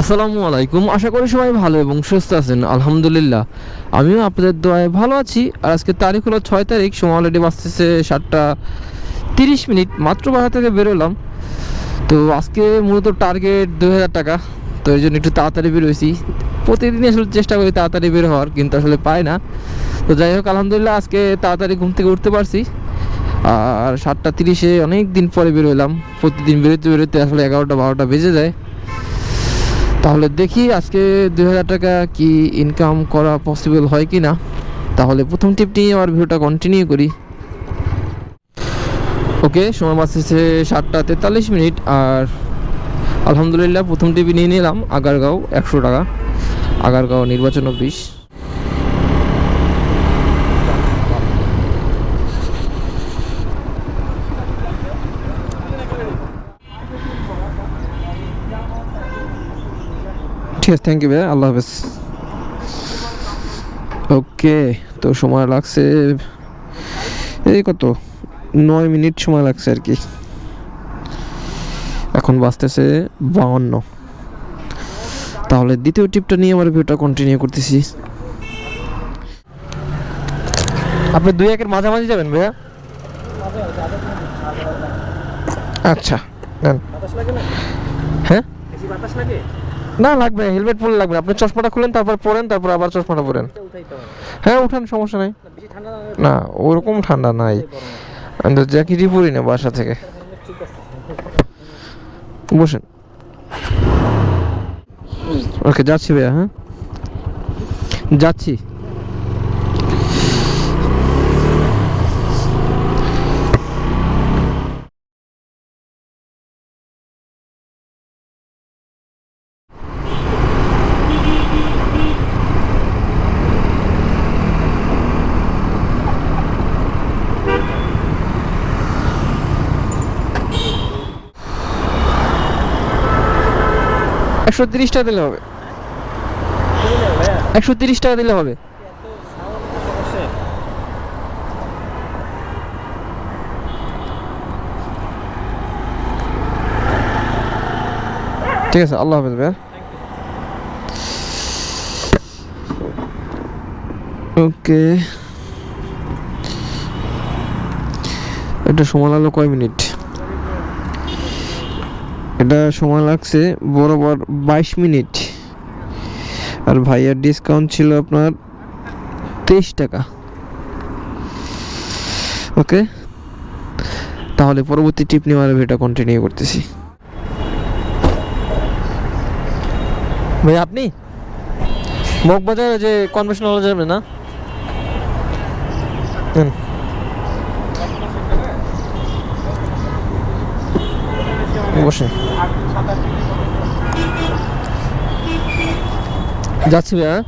আসসালামু আলাইকুম। আশা করি সবাই ভালো এবং সুস্থ আছেন। আলহামদুলিল্লাহ। আমিও আপনাদের দোয়ায় ভালো আছি। আর আজকে তারিখ হলো ছয় তারিখ, সময় অলরেডি বাঁচতেছে সাতটা তিরিশ মিনিট। মাত্র বাসা থেকে বেরোলাম। তো আজকে মূলত টার্গেট দুই হাজার টাকা। তো এই জন্য একটু তাড়াতাড়ি বেরোয়েছি প্রতিদিন আসলে চেষ্টা করি তাড়াতাড়ি বের হওয়ার, কিন্তু আসলে পাই না। তো যাই হোক, আলহামদুলিল্লাহ আজকে তাড়াতাড়ি ঘুম থেকে উঠতে পারছি। আর সাতটা তিরিশে অনেক দিন পরে বেরোলাম প্রতিদিন বেরোতে বেরোতে আসলে এগারোটা, বারোটা বেজে যায়। তাহলে দেখি আজকে দুই হাজার টাকা কি ইনকাম করা পসিবল হয় কি না। তাহলে প্রথম টিপ নিয়ে আমার ভিডিওটা কন্টিনিউ করি। ওকে সময় বাঁচতেছে সাতটা তেতাল্লিশ মিনিট আর আলহামদুলিল্লাহ প্রথম টিপি নিয়ে নিলাম, আগারগাঁও একশো টাকা, আগারগাঁও নির্বাচন অফিস ঠিক আছে থ্যাংক ইউ ভাইয়া, আল্লাহ হাফেজ। ওকে তো সময় লাগছে, এই কত? নয় মিনিট সময় লাগছে আর কি। এখন বাঁচতেছে বাউন্ন। তাহলে দ্বিতীয় টিপটা নিয়ে আমার ভিডিওটা কন্টিনিউ করতেছি। আপনি দুই একের মাঝামাঝি যাবেন, ভাইয়া? আচ্ছা হ্যাঁ? না লাগবে হেলমেট পরে লাগবে। আপনি চশমাটা খুলেন তারপর পরেন তারপর আবার চশমাটা পরেন। হ্যাঁ উঠান সমস্যা নাই। না ওরকম ঠান্ডা নাই। আমি তো জ্যাকেটই পরি না বাসা থেকে। বসেন। ওকে যাচ্ছি ভাইয়া হ্যাঁ? যাচ্ছি। একশো তিরিশ টাকা দিলে হবে। একশো তিরিশ টাকা দিলে হবে। ঠিক আছে, আল্লাহ হাফেজ ভাইয়া। ওকে। এটা সময় লাগল কয় মিনিট? এটা সময় লাগছে বরাবর বাইশ মিনিট। আর ভাইয়ার ডিসকাউন্ট ছিল আপনার তেইশ টাকা। ওকে? তাহলে পরবর্তী টিপ নেওয়ার ভিডিওটা কন্টিনিউ করতেছি। ভাই, আপনি? মগবাজার যে কনভেনশন হলে যাবেন না? নেন। যাচ্ছি ভাইয়া.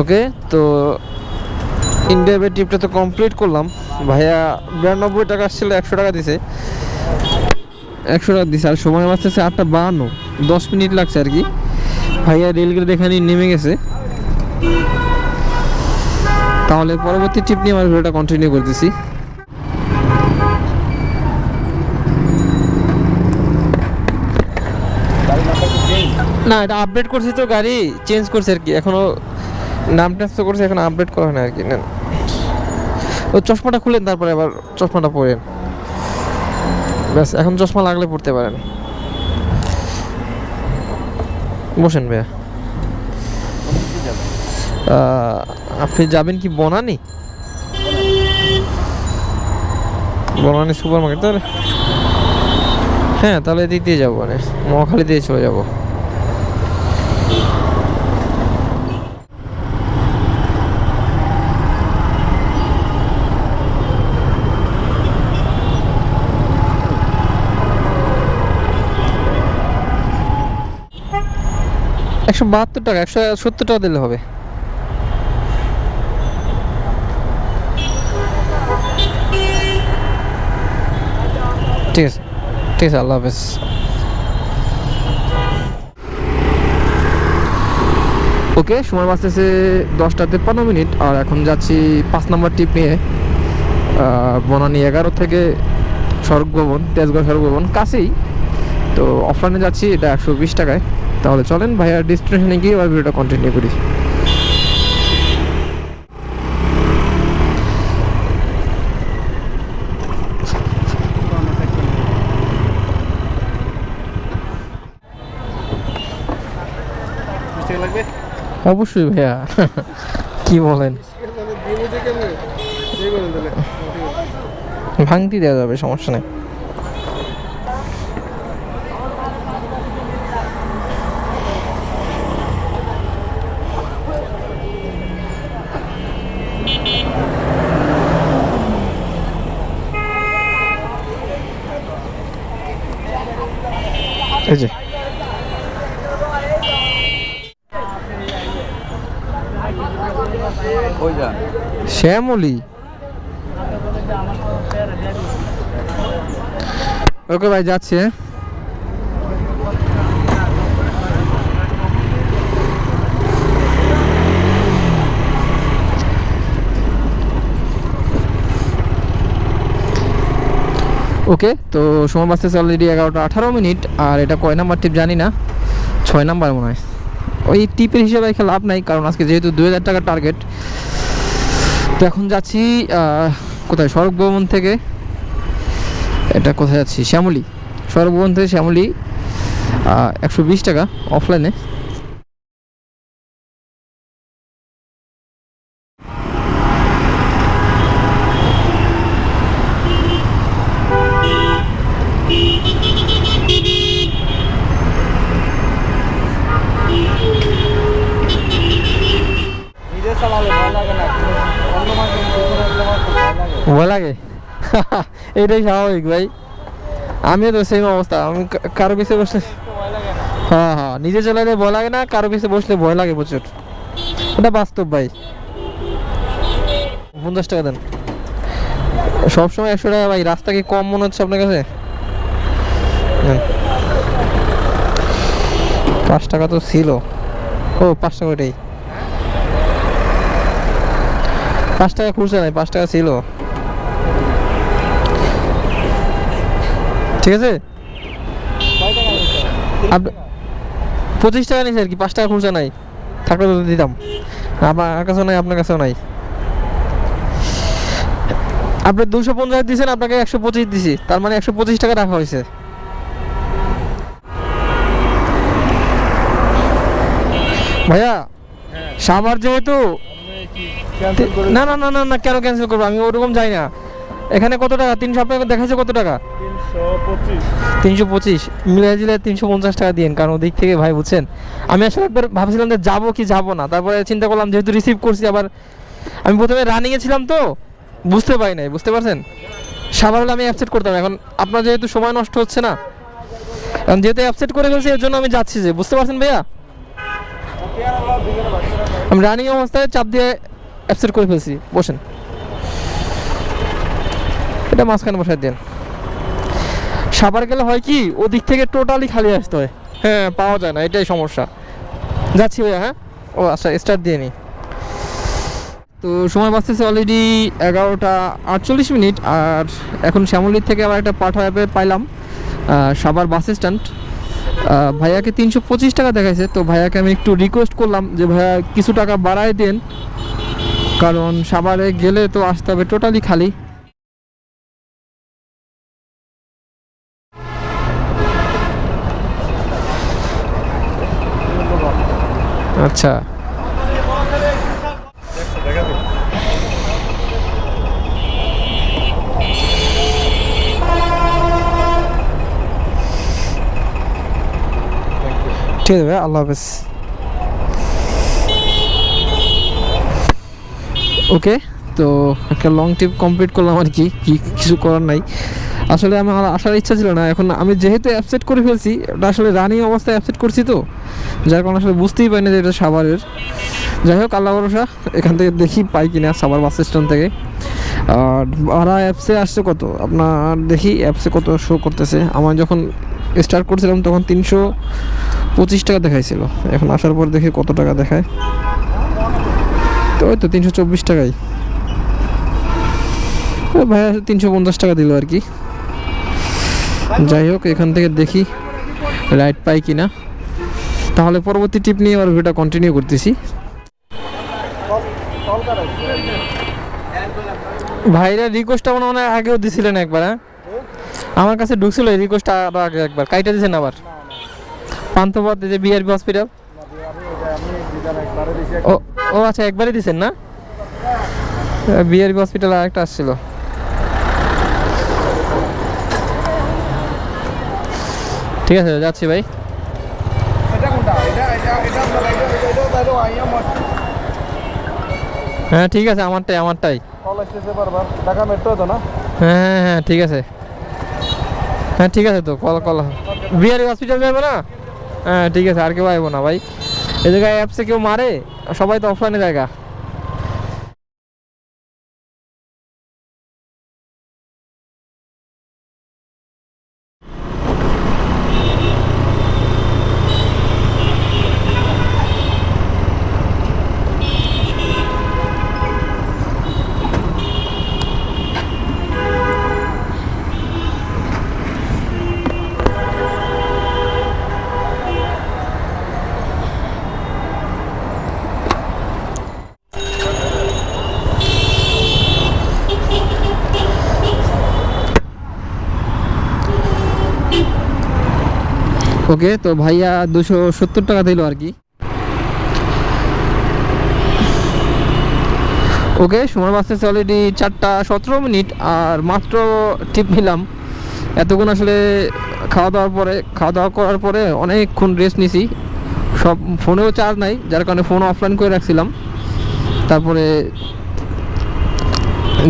ওকে তো ইন্ডিয়া বে ট্রিপটা তো কমপ্লিট করলাম। ভাইয়া বিরানব্বই টাকা আসছিল, একশো টাকা দিছে। একশো টাকা দিছে, আর সময় বাঁচতেছে আটটা বাহান্ন। দশ মিনিট লাগছে আর কি। ভাইয়া রেলগেট এখানে নেমে গেছে। তাহলে পরবর্তী ট্রিপ নিয়ে আমার ভিডিওটা কন্টিনিউ করতেছি। না, এটা আপডেট করছি তো গাড়ি চেঞ্জ করছে আর কি। এখনও নাম ট্রান্সফার করছে, এখন আপডেট করা না আর কি। নেন। ও, চশমাটা খুলেন, তারপরে আবার চশমাটা পরেন। ব্যাস, এখন চশমা লাগলে পড়তে পারেন। বসেন ভাইয়া। আপনি যাবেন কি বনানি? বনানি সুপার মার্কেট তাহলে? হ্যাঁ তাহলে এদিক দিয়ে যাব মানে মহাখালী দিয়ে চলে যাব। একশো বাহাত্তর টাকা, একশো সত্তর টাকা দিলে হবে। ঠিক আছে ঠিক আছে, আল্লাহ হাফেজ। ওকে, সময় বাঁচতেছে দশটা তেপ্পান্ন মিনিট, আর এখন যাচ্ছি পাঁচ নম্বর টিপ নিয়ে বনানি এগারো থেকে স্বর্গ ভবন তেজগাঁও স্বর্গ ভবন কাছেই। তো অফলাইনে যাচ্ছি, এটা একশো বিশ টাকায়। তাহলে চলেন ভাইয়ার ডেস্টিনেশনে গিয়ে এবার ভিডিওটা কন্টিনিউ করি। অবশ্যই ভাইয়া। কি বলেন? ভাঙতি দেওয়া যাবে, সমস্যা নেই। যে। শ্যামলি ওকে ভাই যাচ্ছি ওকে তো সময় বাঁচতেছে অলরেডি এগারোটা আঠারো মিনিট, আর এটা কয় নাম্বার টিপ জানি না, ছয় নাম্বার মনে হয়। ওই টিপের হিসেবে এখানে লাভ নাই, কারণ আজকে যেহেতু দু হাজার টাকার টার্গেট তো এখন যাচ্ছি কোথায়? সড়ক ভবন থেকে। এটা কোথায় যাচ্ছি? শ্যামলী। সড়ক ভবন থেকে শ্যামলী একশো বিশ টাকা অফলাইনে নিজে চালালে ভয় লাগে না অন্য মানুষের পিছনে উঠলে আমার খুব ভয় লাগে। এটাই স্বাভাবিক ভাই। আমিও তো সেম অবস্থা, আমি কারও পিছিয়ে বসলে হ্যাঁ হ্যাঁ নিজে চালালে ভয় লাগে না, কারও পিছিয়ে বসলে ভয় লাগে প্রচুর। এটা বাস্তব ভাই। পঞ্চাশ টাকা দেন। সবসময় একশো টাকা ভাই, রাস্তা কি কম মনে হচ্ছে আপনার কাছে। পাঁচ টাকা তো ছিল। ও, পাঁচ টাকা ওটাই পাঁচ টাকা খুঁজছে নাই, পাঁচ টাকা ছিল। ঠিক আছে? পঁচিশ টাকা নিয়েছে আর কি, পাঁচ টাকা খুঁজছে নাই। থাকলে তো দিতাম। আমার কাছেও নাই, আপনার কাছেও নাই। আপনি দুশো পঞ্চাশ দিয়েছেন আপনাকে একশো পঁচিশ দিছি। তার মানে একশো পঁচিশ টাকা রাখা হয়েছে। ভাইয়া সাবার যেহেতু, না না না না কেন ক্যান্সেল করব? আমি ওরকম যাই না। এখানে কত টাকা? তিনশো, আপনাকে দেখাচ্ছে কত টাকা? তিনশো পঁচিশ। মিলিয়ে দিলে তিনশো পঞ্চাশ টাকা দিন কারণ ওদিক থেকে ভাই বুঝছেন। আমি আসলে একবার ভাবছিলাম যে যাব কি যাব না, তারপরে চিন্তা করলাম যেহেতু রিসিভ করছি, আবার আমি প্রথমে রানিংয়ে ছিলাম তো, বুঝতে পারি নাই, বুঝতে পারছেন? সাবার হলে আমি অ্যাপসেট করতাম, এখন আপনার যেহেতু সময় নষ্ট হচ্ছে না, এখন যেহেতু অ্যাপসেট করে ফেলছি, এর জন্য আমি যাচ্ছি যে, বুঝতে পারছেন ভাইয়া? আমি রানিং অবস্থায় চাপ দিয়ে অ্যাপসেট করে ফেলছি, বসেন। এটা মাঝখানে বসাই দেন। সাবার গেলে হয় কি, ওদিক থেকে টোটালি খালি আসতে হয়। হ্যাঁ পাওয়া যায় না, এটাই সমস্যা। যাচ্ছি ভাইয়া হ্যাঁ? ও আচ্ছা স্টার্ট দিয়ে নি। তো সময় বাঁচতেছে অলরেডি এগারোটা আটচল্লিশ মিনিট, আর এখন শ্যামলির থেকে আবার একটা পাঠা অ্যাপে পাইলাম সাবার বাস স্ট্যান্ড। ভাইয়াকে তিনশো পঁচিশ টাকা দেখাইছে, তো ভাইয়াকে আমি একটু রিকোয়েস্ট করলাম যে, ভাইয়া, কিছু টাকা বাড়ায় দেন। কারণ সাভারে গেলে তো আসতে হবে টোটালি খালি। আচ্ছা। ঠিক আছে ভাই আল্লাহ হাফেজ। ওকে, তো একটা লং ট্রিপ কমপ্লিট করলাম আর কি কি কিছু করার নাই। আসলে আমার আসার ইচ্ছা ছিল না। এখন আমি যেহেতু অ্যাপসেট করে ফেলছি ওটা আসলে রানিং অবস্থায় অ্যাপসেট করছি তো। যার কারণে আসলে বুঝতেই পারিনি যে এটা সাভারের। যাই হোক, আল্লাহ ভরসা, এখান থেকে দেখি পাই কিনা সাভার বাস স্ট্যান্ড থেকে। আর ভাড়া অ্যাপসে আসছে কত? আপনার দেখি অ্যাপসে কত শো করতেছে। আমার যখন স্টার্ট করছিলাম তখন তিনশো পঁচিশ টাকা দেখাইছিল। এখন আসার পর দেখি কত টাকা দেখায়। তো ওই তো তিনশো চব্বিশ টাকাই। ভাইয়া, তিনশো পঞ্চাশ টাকা দিল আর কি। যাই হোক, এখান থেকে দেখি রাইট পাই কিনা। তাহলে পরবর্তী টিপ নিয়ে আবার ভিডিওটা কন্টিনিউ করতেছি। ভাইরা রিকোয়েস্টটা মনে হয় আগেও দিছিলেন একবার হ্যাঁ? আমার কাছে ঢুকছিল এই রিকোয়েস্টটা আরও আগে একবার। কাইটা দিয়েছেন আবার? পান্থপথ যে বিআরবি হসপিটাল ও আচ্ছা একবারই দিছেন না? বিআরবি হসপিটাল আর একটা আসছিল। ঠিক আছে যাচ্ছি ভাই। হ্যাঁ ঠিক আছে আমারটাই আমারটাই। কল আসতেছে বারবার। ঢাকা মেট্রো তো না? হ্যাঁ হ্যাঁ হ্যাঁ ঠিক আছে। হ্যাঁ ঠিক আছে তো কল কল। বিহারি হসপিটাল যাবে না? হ্যাঁ ঠিক আছে আর কেউ আইব না ভাই। এই জায়গায় অ্যাপসে কেউ মারে? সবাই তো অফলাইনে জায়গা। ওকে, তো ভাইয়া দুশো সত্তর টাকা দিল আর কি। ওকে সময় বাঁচতেছে অলরেডি চারটা সতেরো মিনিট, আর মাত্র টিপ নিলাম। এতক্ষণ আসলে খাওয়া দাওয়ার পরে, খাওয়া দাওয়া করার পরে অনেকক্ষণ রেস্ট নিছি। সব ফোনেও চার্জ নাই, যার কারণে ফোন অফলাইন করে রাখছিলাম। তারপরে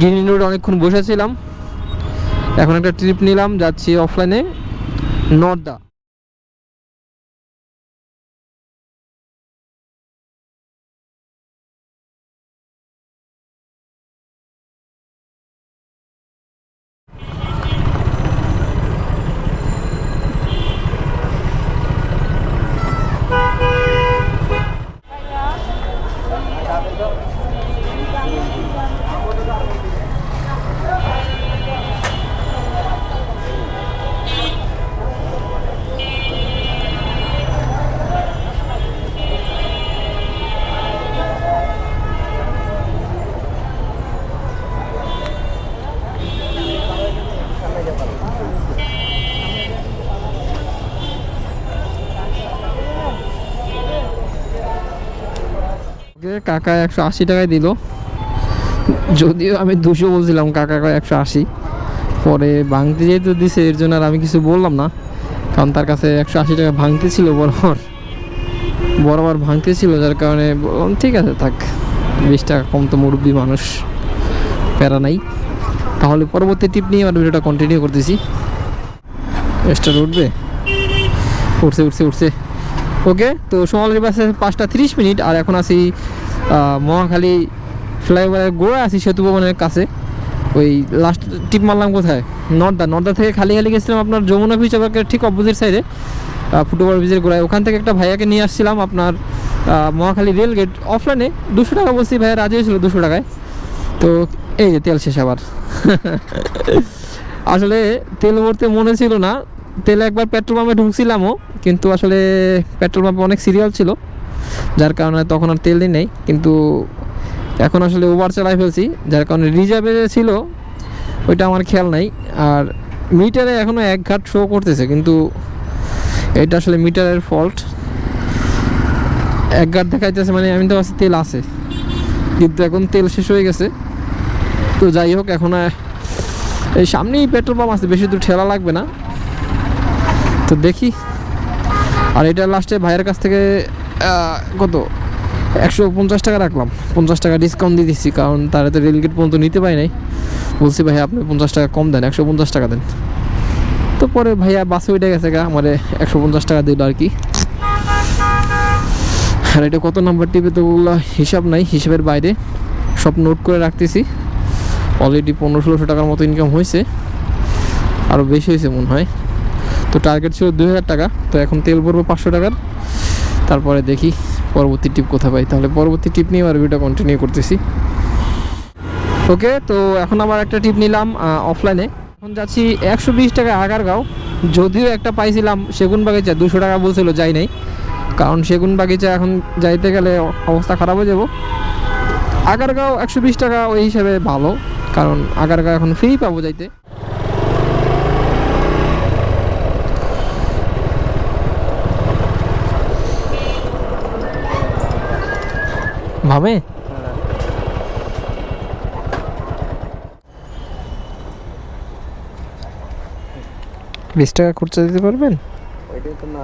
গ্রিন রোড অনেকক্ষণ বসেছিলাম। এখন একটা ট্রিপ নিলাম, যাচ্ছি অফলাইনে নর্দা। কাকা একশো আশি টাকায় দিল। যদিও আমি দুশো বলছিলাম কাকা একশো আশি। পরে ভাঙতে যেহেতু দিছে এর জন্য আর আমি কিছু বললাম না। কারণ তার কাছে একশো আশি টাকা ভাঙতে ছিল বরাবর। বরাবর ভাঙতে ছিল যার কারণে ঠিক আছে থাক। বিশ টাকা কম তো মুরব্বী মানুষ প্যারা নাই। তাহলে পরবর্তী টিপ নিয়ে আমার ভিডিওটা কন্টিনিউ করতেছি। এক্সট্রা উঠবে? উঠছে উঠছে উঠছে। ওকে তো সোমালের বাসে পাঁচটা তিরিশ মিনিট আর এখন আহ, মহাখালী ফ্লাইওভারের গোড়া আছি সেতু ভবনের কাছে। ওই লাস্ট টিপ মারলাম কোথায়? নর্দা। নর্দা থেকে খালি খালি গেছিলাম আপনার যমুনা ব্রিজ আবার ঠিক অপোজিট সাইডে ফুটবল ব্রিজের গোড়ায়। ওখান থেকে একটা ভাইয়াকে নিয়ে আসছিলাম আপনার মহাখালী রেল গেট অফলাইনে দুশো টাকা বলছি, ভাইয়া রাজি হয়েছিল দুশো টাকায়। তো এই যে তেল শেষ আবার আসলে তেল ভরতে মনে ছিল না। তেল একবার পেট্রোল পাম্পে ঢুকছিলামও, কিন্তু আসলে পেট্রোল পাম্পে অনেক সিরিয়াল ছিল। যার কারণে তখন আর তেল দিই নাই, কিন্তু এখন আসলে ওভার চালাই ফেলছি, যার কারণে রিজার্ভে ছিল, ওইটা আমার খেয়াল নাই। আর মিটারে এখনও এক ঘাট শো করতেছে, কিন্তু এটা আসলে মিটারের ফল্ট এক ঘাট দেখাইতেছে মানে আমি তো ভাবছি তেল আছে, কিন্তু এখন তেল শেষ হয়ে গেছে। তো যাই হোক, এখন এই সামনেই পেট্রোল পাম্প আছে, বেশি দূর ঠেলা লাগবে না। তো দেখি। আর এটা লাস্টে ভাইয়ের কাছ থেকে কত? একশো পঞ্চাশ টাকা রাখলাম। পঞ্চাশ টাকা ডিসকাউন্ট দিয়ে দিচ্ছি, কারণ তারা তো রেলগেট পর্যন্ত নিতে পারি নাই। বলছি ভাই আপনি পঞ্চাশ টাকা কম দেন, একশো পঞ্চাশ টাকা দেন। তো পরে ভাইয়া বাসে উঠে গেছে গা, আমার একশো পঞ্চাশ টাকা দিল আর কি। আর এটা কত নাম্বার টিপে তো ওগুলো হিসাব নাই, হিসাবের বাইরে। সব নোট করে রাখতেছি। অলরেডি পনেরো ষোলোশো টাকার মতো ইনকাম হয়েছে। আরও বেশি হয়েছে মনে হয়। তো টার্গেট ছিল দুই হাজার টাকা, তো এখন তেল ভরবো পাঁচশো টাকার। তারপরে দেখি পরবর্তী টিপ কোথায় পাই। তাহলে পরবর্তী টিপ নিয়ে আর ভিডিও কন্টিনিউ করতেছি। ওকে তো এখন আবার একটা টিপ নিলাম অফলাইনে এখন যাচ্ছি একশো বিশ টাকা আগারগাঁও। যদিও একটা পাইছিলাম সেগুন বাগিচা দুশো টাকা বলছিল, যাই নাই। কারণ সেগুন বাগিচা এখন যাইতে গেলে অবস্থা খারাপ হয়ে যাব। আগারগাঁও একশো বিশ টাকা ওই হিসাবে ভালো, কারণ আগারগাঁও এখন ফ্রি পাবো যাইতে। ভাবে? বিশ টাকা খরচা দিতে পারবেন? ওইটাই তো না